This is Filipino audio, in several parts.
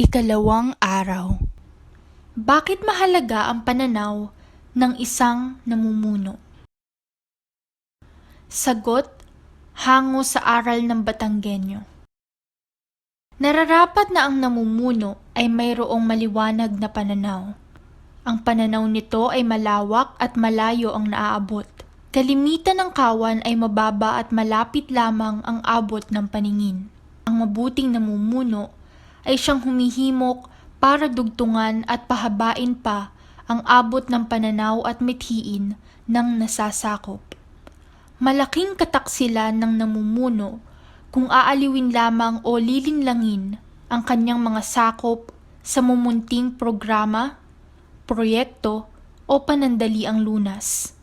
Ikalawang araw. Bakit mahalaga ang pananaw ng isang namumuno? Sagot, hango sa aral ng Batanggenyo. Nararapat na ang namumuno ay mayroong maliwanag na pananaw. Ang pananaw nito ay malawak at malayo ang naaabot. Kalimitan ng kawan ay mababa at malapit lamang ang abot ng paningin. Ang mabuting namumuno ay siyang humihimok para dugtungan at pahabain pa ang abot ng pananaw at mithiin ng nasasakop. Malaking kataksilan ng namumuno kung aaliwin lamang o lilinlangin ang kanyang mga sakop sa mumunting programa, proyekto o panandaliang lunas.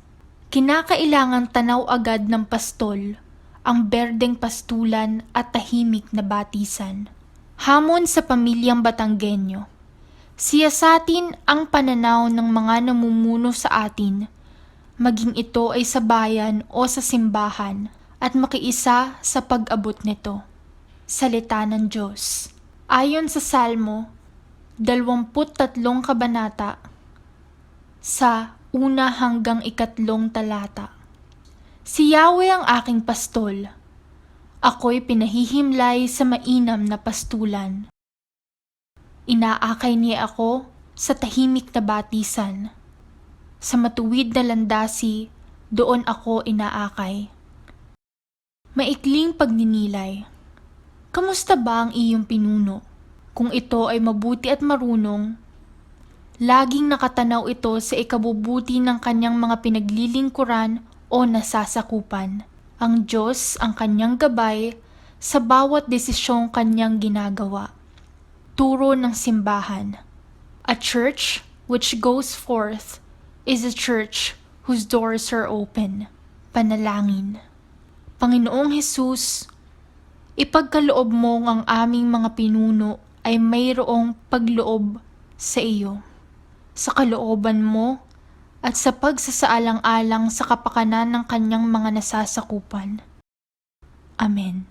Kinakailangang tanaw agad ng pastol ang berdeng pastulan at tahimik na batisan. Hamon sa pamilyang Batanggenyo. Siyasatin ang pananaw ng mga namumuno sa atin, maging ito ay sa bayan o sa simbahan, at makiisa sa pag-abot nito. Salita ng Diyos. Ayon sa Salmo, 23 kabanata, sa una hanggang ikatlong talata. Si Yahweh ang aking pastol. Ako'y pinahihimlay sa mainam na pastulan. Inaakay niya ako sa tahimik na batisan. Sa matuwid na landasi, doon ako inaakay. Maikling pagninilay. Kamusta ba ang iyong pinuno? Kung ito ay mabuti at marunong, laging nakatanaw ito sa ikabubuti ng kanyang mga pinaglilingkuran o nasasakupan. Ang Diyos ang kanyang gabay sa bawat desisyong kanyang ginagawa. Turo ng simbahan. A church which goes forth is a church whose doors are open. Panalangin. Panginoong Hesus, ipagkaloob mo ang aming mga pinuno ay mayroong pagloob sa iyo. Sa kalooban mo at sa pagsasaalang-alang sa kapakanan ng kanyang mga nasasakupan. Amen.